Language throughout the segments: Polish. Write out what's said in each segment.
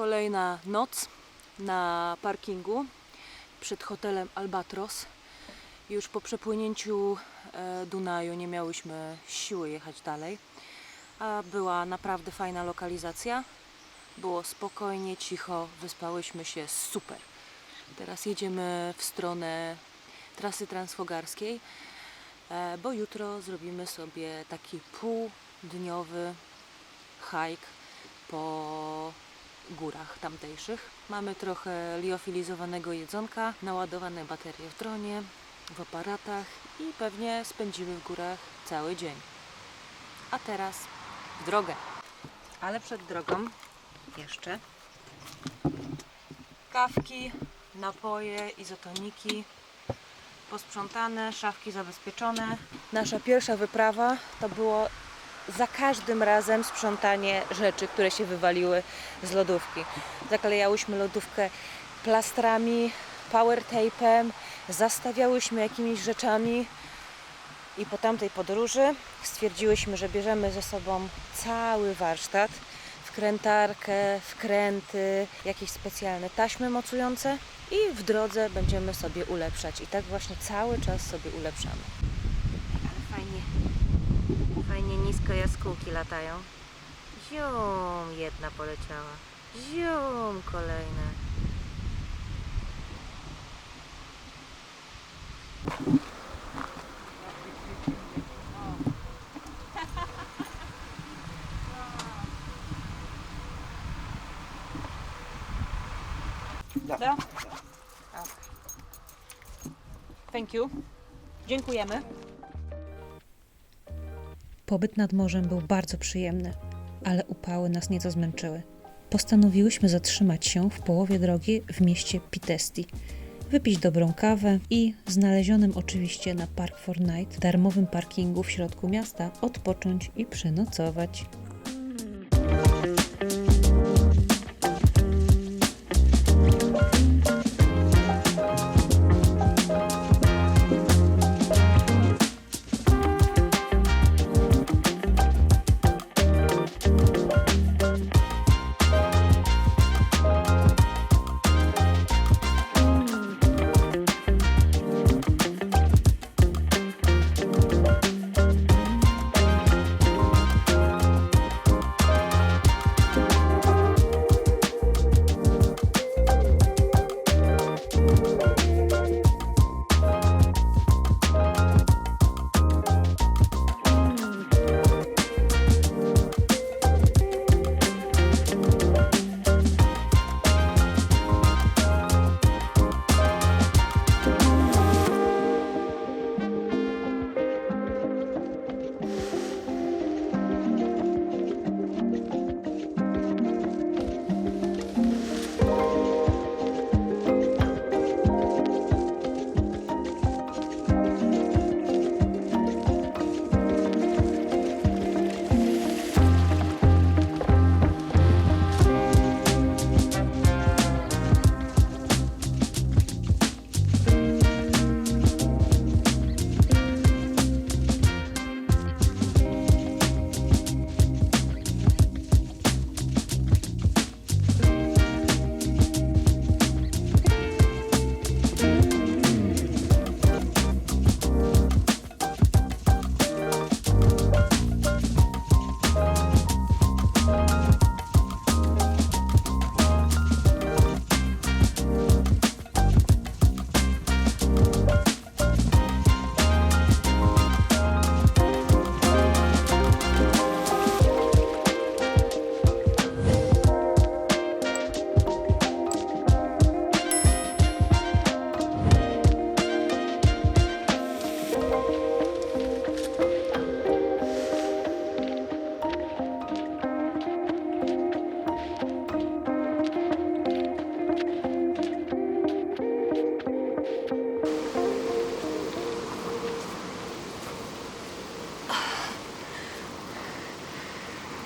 Kolejna noc na parkingu przed hotelem Albatros. Już po przepłynięciu e, Dunaju nie miałyśmy siły jechać dalej, a była naprawdę fajna lokalizacja. Było spokojnie, cicho, wyspałyśmy się super. Teraz jedziemy w stronę trasy transfogarskiej, e, bo jutro zrobimy sobie taki półdniowy hike po górach tamtejszych. Mamy trochę liofilizowanego jedzonka, naładowane baterie w dronie, w aparatach i pewnie spędzimy w górach cały dzień. A teraz w drogę. Ale przed drogą jeszcze kawki, napoje, izotoniki posprzątane, szafki zabezpieczone. Nasza pierwsza wyprawa to było za każdym razem sprzątanie rzeczy, które się wywaliły z lodówki. Zaklejałyśmy lodówkę plastrami, power tape'em, zastawiałyśmy jakimiś rzeczami i po tamtej podróży stwierdziłyśmy, że bierzemy ze sobą cały warsztat, wkrętarkę, wkręty, jakieś specjalne taśmy mocujące i w drodze będziemy sobie ulepszać. I tak właśnie cały czas sobie ulepszamy. Ale fajnie, fajnie jaskółki latają. Ziom, jedna poleciała. Ziom, kolejne. Da? Thank you. Dziękujemy. Pobyt nad morzem był bardzo przyjemny, ale upały nas nieco zmęczyły. Postanowiłyśmy zatrzymać się w połowie drogi w mieście Pitesti, wypić dobrą kawę i, znalezionym oczywiście na Park for Night, darmowym parkingu w środku miasta, odpocząć i przenocować.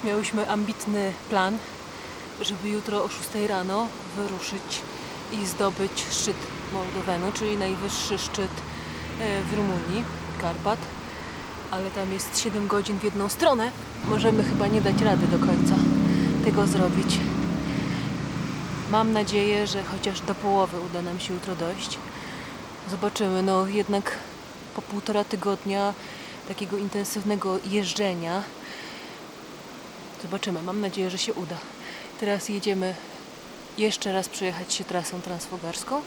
Miałyśmy ambitny plan, żeby jutro o 6 rano wyruszyć i zdobyć szczyt Mołdowenu, czyli najwyższy szczyt e, w Rumunii, Karpat. Ale tam jest 7 godzin w jedną stronę. Możemy chyba nie dać rady do końca tego zrobić. Mam nadzieję, że chociaż do połowy uda nam się jutro dojść. Zobaczymy, no jednak po półtora tygodnia takiego intensywnego jeżdżenia zobaczymy. Mam nadzieję, że się uda. Teraz jedziemy jeszcze raz przejechać się trasą transfogarską,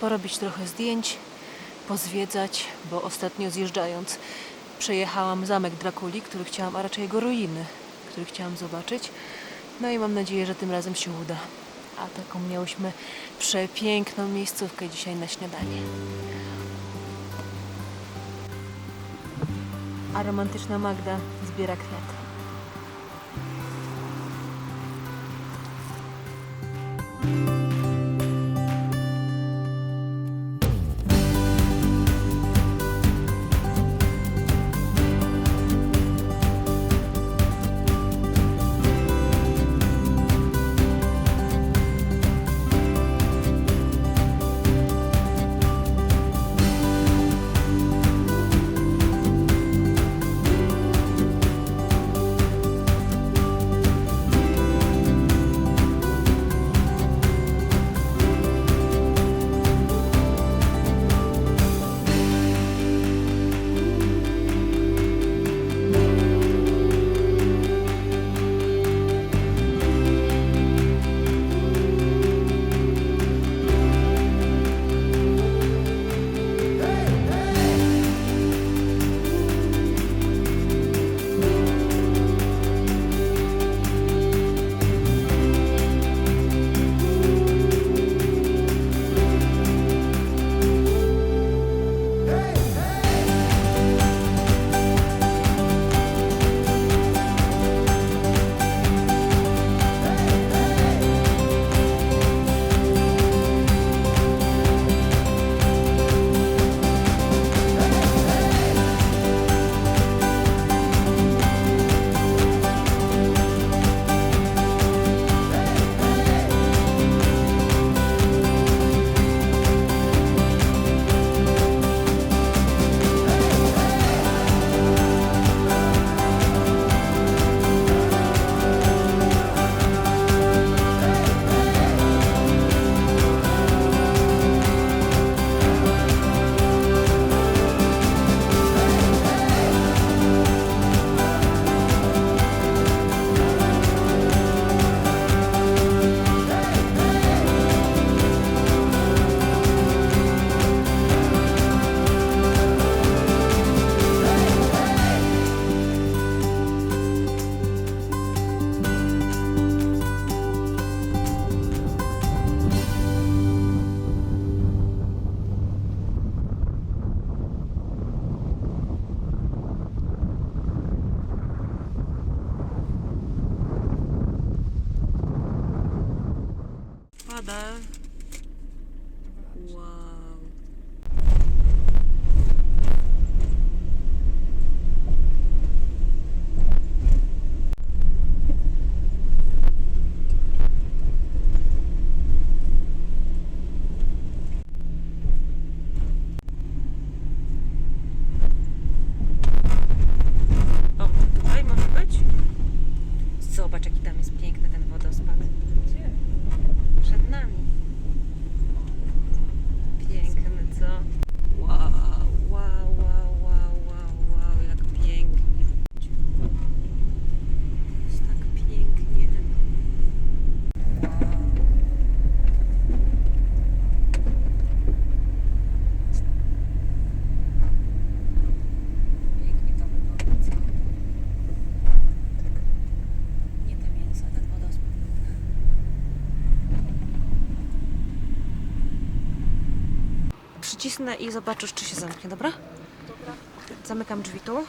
porobić trochę zdjęć, pozwiedzać, bo ostatnio zjeżdżając przejechałam zamek Drakuli, który chciałam, a raczej jego ruiny, który chciałam zobaczyć. No i mam nadzieję, że tym razem się uda. A taką miałyśmy przepiękną miejscówkę dzisiaj na śniadanie. A romantyczna Magda zbiera kwiaty. of Przycisnę i zobaczysz, czy się zamknie, dobra? Dobra. Zamykam drzwi tu.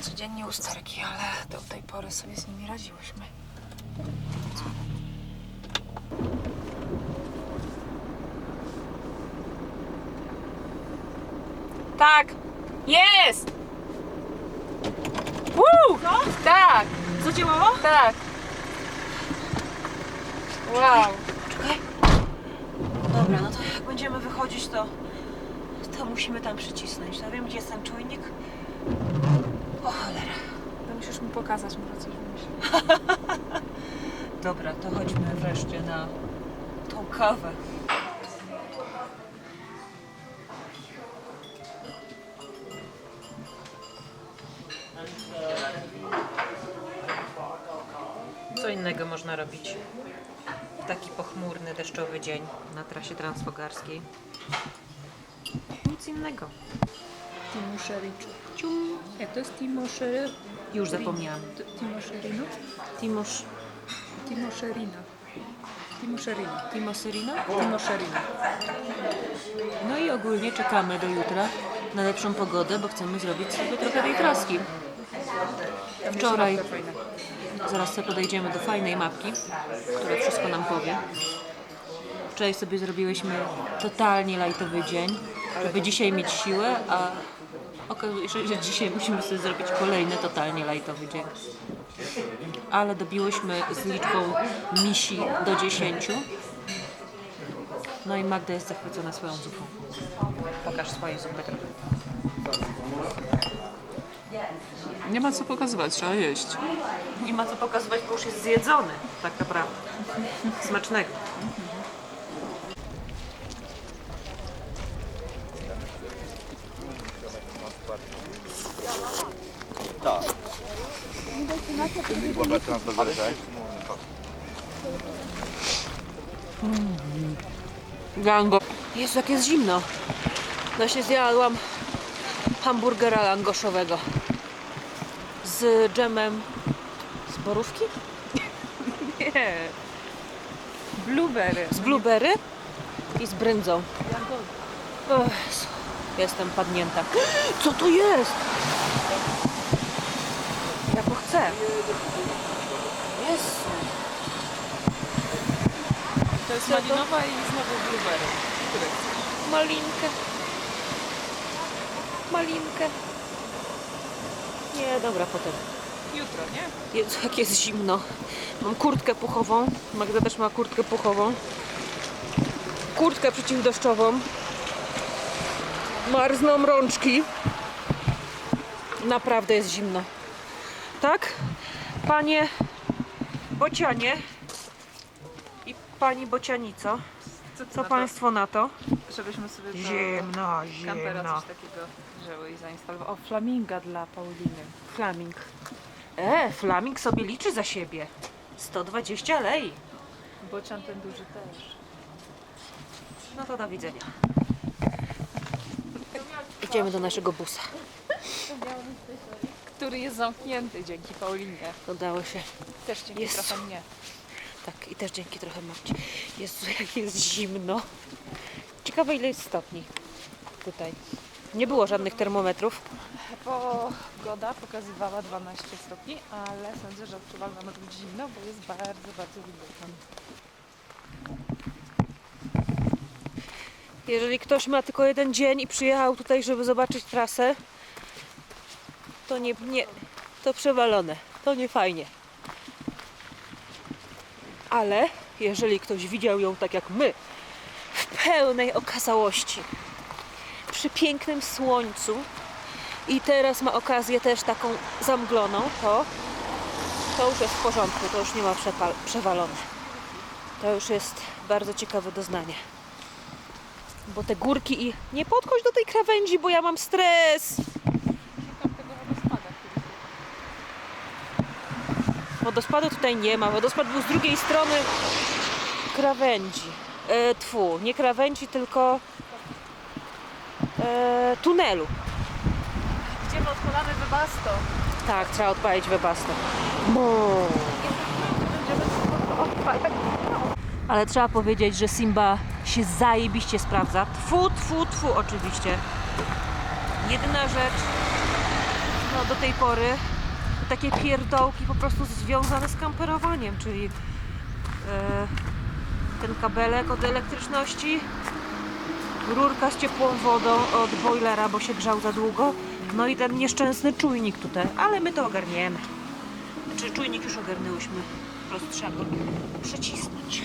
Codziennie usterki, ale do tej pory sobie z nimi radziłyśmy. Tak! Jest! Tak, Zadziałało? tak. Wow. Czekaj. Dobra, no to jak będziemy wychodzić, to to musimy tam przycisnąć. No wiem, gdzie jest ten czujnik. O cholera. To musisz mi pokazać, może coś wymyślić. Dobra, to chodźmy wreszcie na tą kawę. Co innego można robić w taki pochmurny, deszczowy dzień na trasie transfogarskiej? Nic innego. Timoszericzu. Cium. Jak to jest Timoszery? Już zapomniałam. Timosherino? Timosz... Timosherina. Timosherino. Timoserino? Timosherino. No i ogólnie czekamy do jutra na lepszą pogodę, bo chcemy zrobić sobie trochę tej traski. Wczoraj. Zaraz sobie podejdziemy do fajnej mapki, która wszystko nam powie. Wczoraj sobie zrobiłyśmy totalnie lajtowy dzień, żeby dzisiaj mieć siłę, a okazuje się, że dzisiaj musimy sobie zrobić kolejny totalnie lajtowy dzień. Ale dobiłyśmy z liczbą misi do 10. No i Magda jest zachwycona swoją zupą. Pokaż swoje zupy trochę. Nie ma co pokazywać, trzeba jeść. Nie ma co pokazywać, bo już jest zjedzony, tak naprawdę. Smacznego. Gango. Jezu, jak jest zimno. Właśnie zjadłam hamburgera langoszowego z dżemem z borówki? Nie. Blueberry. Z blueberry i z brędzą. Jestem padnięta. Co to jest? Ja to chcę. Jezu. To jest malinowa i znowu blueberry. Które chcesz? Malinkę. Malinkę. Nie, dobra, potem. Jutro, nie? Jezu, jak jest zimno. Mam kurtkę puchową. Magda też ma kurtkę puchową. Kurtkę przeciwdeszczową. Marzną rączki. Naprawdę jest zimno. Tak? Panie Bocianie i pani Bocianico, Co, co państwo na to? To, żebyśmy sobie do Zimno, kampera zimno. coś takiego wzięły i zainstalowały. O, flaminga dla Pauliny. Flaming. E, Flaming sobie liczy za siebie. 120 lei. Bocian ten duży też. No to do widzenia. Idziemy do naszego busa. Który jest zamknięty dzięki Paulinie. Udało się. Też dzięki Jest. trochę mnie. Tak, i też dzięki trochę Marci. Jezu, jak jest zimno. Ciekawe ile jest stopni tutaj. Nie było żadnych termometrów. Pogoda pokazywała 12 stopni, ale sądzę, że odczuwalna być zimno, bo jest bardzo, bardzo wilgotno. Jeżeli ktoś ma tylko jeden dzień i przyjechał tutaj, żeby zobaczyć trasę, to nie, nie to przewalone. To nie fajnie. Ale jeżeli ktoś widział ją tak jak my, pełnej okazałości, przy pięknym słońcu i teraz ma okazję też taką zamgloną, to to już jest w porządku, to już nie ma przewalone. To już jest bardzo ciekawe doznanie. Bo te górki i nie podchodź do tej krawędzi, bo ja mam stres. Wodospadu tutaj nie ma. Wodospad był z drugiej strony krawędzi. E, tfu, nie krawędzi, tylko e, tunelu. Idziemy odpalamy wybasto. Tak, trzeba odpalić webasto. Ale trzeba powiedzieć, że Simba się zajebiście sprawdza. Tfu, tfu, tfu, oczywiście. Jedyna rzecz, no do tej pory, to takie pierdołki po prostu związane z kamperowaniem, czyli e, ten kabelek od elektryczności, rurka z ciepłą wodą od boilera, bo się grzał za długo, no i ten nieszczęsny czujnik tutaj, ale my to ogarniemy. Znaczy czujnik już ogarnęłyśmy, po prostu trzeba go przycisnąć.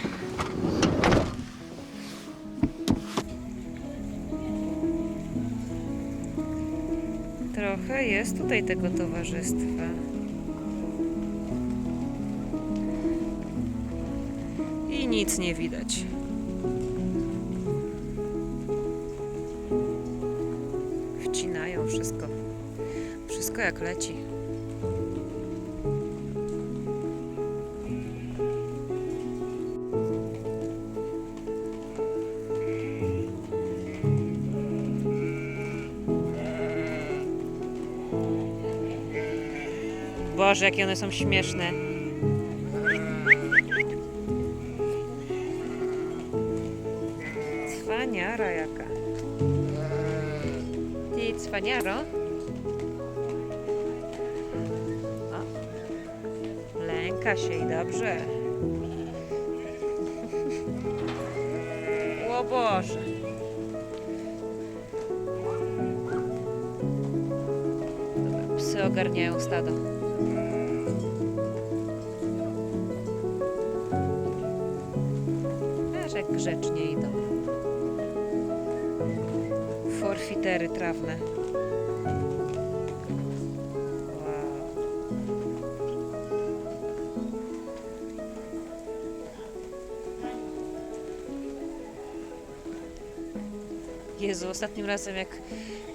trochę jest tutaj tego towarzystwa. Nic nie widać. Wcinają wszystko. Wszystko jak leci. Boże, jakie one są śmieszne. Cwaniara jaka. Ty cwaniaro? O. Lęka się i dobrze. O Boże. Dobra, psy ogarniają stado. Aż jak grzecznie idą. Forfitery trawne. Jezu, ostatnim razem jak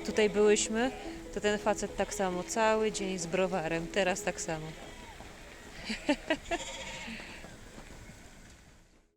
tutaj byłyśmy, to ten facet tak samo, cały dzień z browarem, teraz tak samo.